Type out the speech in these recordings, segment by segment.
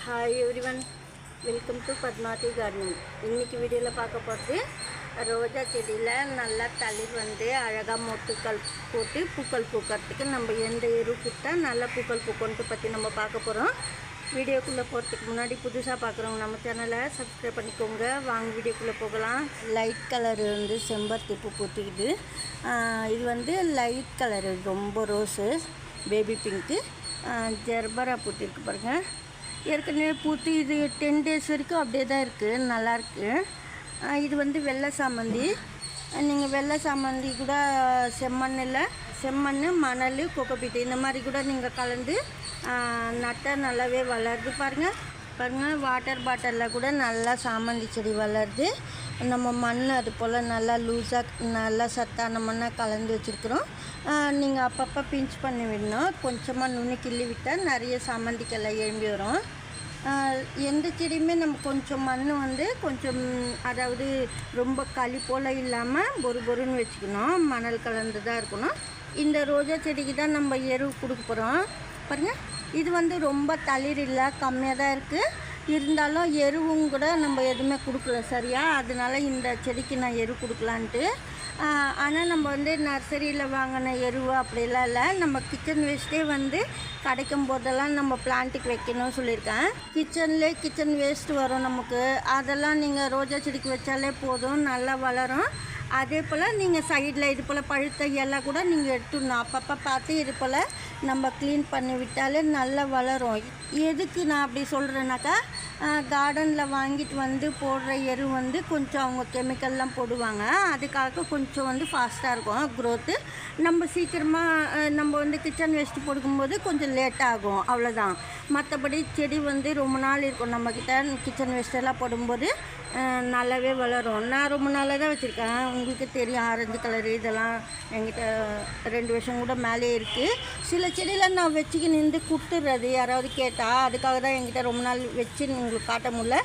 Hi everyone welcome to Padmavathi garden இன்னைக்கு வீடியோவில் பார்க்க போகிறது ரோஜா செடியில் நல்லா தளிர் வந்து அழகாக மொட்டுக்கள் போட்டு பூக்கள் பூக்கிறதுக்கு நம்ம எந்த எரு கொடுத்தா நல்லா பூக்கள் பூக்கணுட்டு பற்றி நம்ம பார்க்க போகிறோம் வீடியோக்குள்ளே போகிறதுக்கு முன்னாடி புதுசாக பார்க்குறவங்க நம்ம சேனலை சப்ஸ்கிரைப் பண்ணிக்கோங்க. வாங்க வீடியோக்குள்ளே போகலாம். லைட் கலர் வந்து செம்பருத்தி பூ பூத்துக்குது இது வந்து லைட் கலரு ரொம்ப ரோஸு பேபி பிங்க்கு ஜெர்பரா பூத்திருக்கு பாருங்கள் ஏற்கனவே பூத்து இது டென் டேஸ் வரைக்கும் அப்படியே தான் இருக்குது நல்லாயிருக்கு இது வந்து வெள்ளை சாமந்தி. நீங்கள் வெள்ளை சாமந்தி கூட செம்மண்ணில் செம்மண் மணல் கொக்கோபீட்டு இந்த மாதிரி கூட நீங்கள் கலந்து நட்டால் நல்லாவே வளருது பாருங்கள் பாருங்கள் வாட்டர் பாட்டிலில் கூட நல்லா சாமந்தி செடி வளருது. நம்ம மண் அது போல் நல்லா லூஸாக நல்லா சத்தான மண்ணாக கலந்து வச்சுருக்குறோம். நீங்கள் அப்பப்போ பிஞ்ச் பண்ணி விடணும். கொஞ்சமாக நுண்ணி கிள்ளி விட்டால் நிறைய சாமந்திக்கெல்லாம் எழும்பி வரும். எந்த செடியுமே நம்ம கொஞ்சம் மண் வந்து கொஞ்சம் அதாவது ரொம்ப களி போல் இல்லாமல் பொறு பொறுன்னு வச்சுக்கணும். மணல் கலந்து தான் இருக்கணும். இந்த ரோஜா செடிக்கு தான் நம்ம எரு கொடுக்க போகிறோம் பாருங்கள் இது வந்து ரொம்ப தளிர் இல்லை கம்மியாக தான் இருக்குது இருந்தாலும் எருவும் கூட நம்ம எதுவுமே கொடுக்கல சரியா? அதனால இந்த செடிக்கு நான் எரு கொடுக்கலான்ட்டு. ஆனால் நம்ம வந்து நர்சரியில் வாங்கின எருவு அப்படிலாம் இல்லை. நம்ம கிச்சன் வேஸ்ட்டே வந்து கிடைக்கும் போதெல்லாம் நம்ம பிளான்ட்டுக்கு வைக்கணும்னு சொல்லியிருக்கேன். கிச்சன்லேயே கிச்சன் வேஸ்ட் வரும் நமக்கு. அதெல்லாம் நீங்கள் ரோஜா செடிக்கு வச்சாலே போதும் நல்லா வளரும். அதே போல் நீங்கள் சைடில் இது போல் பழுத்த இலை கூட நீங்கள் எடுத்துடணும். அப்பப்போ பார்த்து இது போல் நம்ம க்ளீன் பண்ணி விட்டாலே நல்லா வளரும். எதுக்கு நான் அப்படி சொல்கிறேன்னாக்கா கார்டனில் வாங்கிட்டு வந்து போடுற எரு வந்து கொஞ்சம் அவங்க கெமிக்கல்லாம் போடுவாங்க. அதுக்காக கொஞ்சம் வந்து ஃபாஸ்ட்டாக இருக்கும். க்ரோத்து நம்ம சீக்கிரமாக நம்ம வந்து கிச்சன் வேஸ்ட்டு போடுக்கும்போது கொஞ்சம் லேட் ஆகும். அவ்வளோதான் மற்றபடி செடி வந்து ரொம்ப நாள் இருக்கும். நம்மக்கிட்ட கிச்சன் வேஸ்ட்டெல்லாம் போடும்போது நல்லாவே வளரும். நான் ரொம்ப நாளாக தான் வச்சுருக்கேன். உங்களுக்கு தெரியும் ஆரஞ்சு கலர் இதெல்லாம் என்கிட்ட ரெண்டு வருஷம் கூட மேலே இருக்குது சில செடியில் நான் வச்சுக்கி நின்று கொடுத்துட்றது யாராவது கேட்டால் அதுக்காக தான் என்கிட்ட ரொம்ப நாள் வச்சு உங்களுக்கு காட்ட முடியல.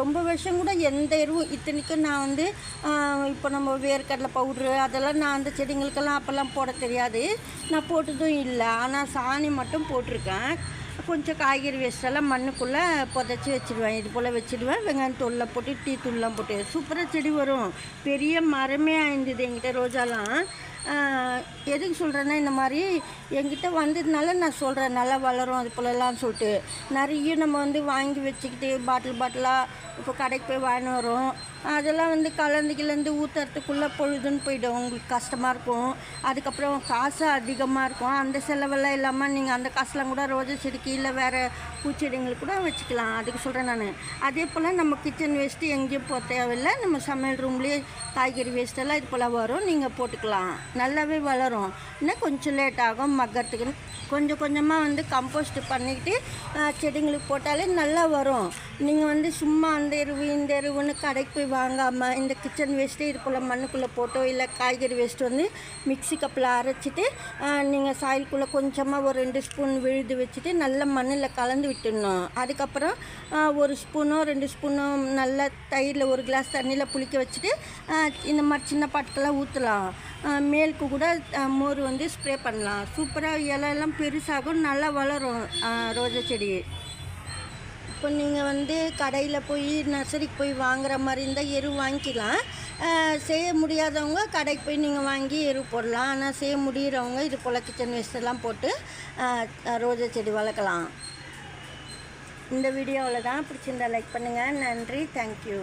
ரொம்ப வருஷம் கூட எந்த எருவும் இத்தனைக்கும் நான் வந்து இப்போ நம்ம வேர்க்கடலை பவுட்ரு அதெல்லாம் நான் அந்த செடிங்களுக்கெல்லாம் அப்போல்லாம் போட தெரியாது. நான் போட்டதும் இல்லை. ஆனால் சாணி மட்டும் போட்டிருக்கேன். கொஞ்சம் காய்கறி வேஸ்டெல்லாம் மண்ணுக்குள்ளே புதைச்சி வச்சுடுவேன் இது போல் வச்சுடுவேன் வெங்காயம் தூளை போட்டு டீ தூள்லாம் போட்டு. சூப்பராக செடி வரும். பெரிய மரமே ஆயிருந்தது எங்கிட்ட ரோஜாலாம். எதுக்கு சொல்கிறேன்னா இந்த மாதிரி என்கிட்ட வந்ததுனால நான் சொல்கிறேன் நல்லா வளரும் அது போலலாம் சொல்லிட்டு. நிறைய நம்ம வந்து வாங்கி வச்சுக்கிட்டு பாட்டில் பாட்டிலாக இப்போ கடைக்கு போய் வாங்கின்னு வரோம். அதெல்லாம் வந்து கலந்து கிளந்து ஊற்றுறதுக்குள்ளே பொழுதுன்னு போயிடும். உங்களுக்கு கஷ்டமாக இருக்கும். அதுக்கப்புறம் காசு அதிகமாக இருக்கும். அந்த செலவெல்லாம் இல்லாமல் நீங்கள் அந்த காசுலாம் கூட ரோஜா செடிக்கு இல்லை வேறு பூச்செடிங்களுக்கு கூட வச்சுக்கலாம். அதுக்கு சொல்கிறேன் நான். அதே போல் நம்ம கிச்சன் வேஸ்ட்டு எங்கேயும் போக தேவையில்லை. நம்ம சமையல் ரூம்லேயே காய்கறி வேஸ்ட்டெல்லாம் இது போல் வரும். நீங்கள் போட்டுக்கலாம். நல்லாவே வளரும். இன்னும் கொஞ்சம் லேட் ஆகும் மக்கறதுக்கு கொஞ்சம் கொஞ்சமாக வந்து கம்போஸ்ட் பண்ணிக்கிட்டு செடிங்களுக்கு போட்டாலே நல்லா வரும். நீங்கள் வந்து சும்மா அந்த எருவு இந்த எருவுன்னு கடைக்கு போய் வாங்காமல் இந்த கிச்சன் வேஸ்ட்டு இதுக்குள்ளே மண்ணுக்குள்ளே போட்டோ இல்லை காய்கறி வேஸ்ட்டு வந்து மிக்ஸி கப்பில் அரைச்சிட்டு நீங்கள் சாயலுக்குள்ளே கொஞ்சமாக ஒரு ரெண்டு ஸ்பூன் விழுது வச்சுட்டு நல்ல மண்ணில் கலந்து விட்டுடணும். அதுக்கப்புறம் ஒரு ஸ்பூனோ ரெண்டு ஸ்பூனோ நல்ல தயிரில் ஒரு கிளாஸ் தண்ணியில் புளிக்க வச்சுட்டு இந்த மாதிரி சின்ன பாட்டுக்கெல்லாம் ஊற்றலாம் மேலுக்கு கூட மோர் வந்து ஸ்ப்ரே பண்ணலாம். சூப்பராக இலையெல்லாம் பெருசாகும் நல்லா வளரும் ரோஜா செடி. இப்போ நீங்கள் வந்து கடையில் போய் நர்சரிக்கு போய் வாங்குற மாதிரி இருந்தால் எரு வாங்கிக்கலாம். செய்ய முடியாதவங்க கடைக்கு போய் நீங்கள் வாங்கி எரு போடலாம். ஆனால் செய்ய முடிகிறவங்க இது போல் கிச்சன் வேஸ்ட்டெல்லாம் போட்டு ரோஜா செடி வளர்க்கலாம். இந்த வீடியோவில் தான் பிடிச்சிருந்தா லைக் பண்ணுங்கள் நன்றி. தேங்க்யூ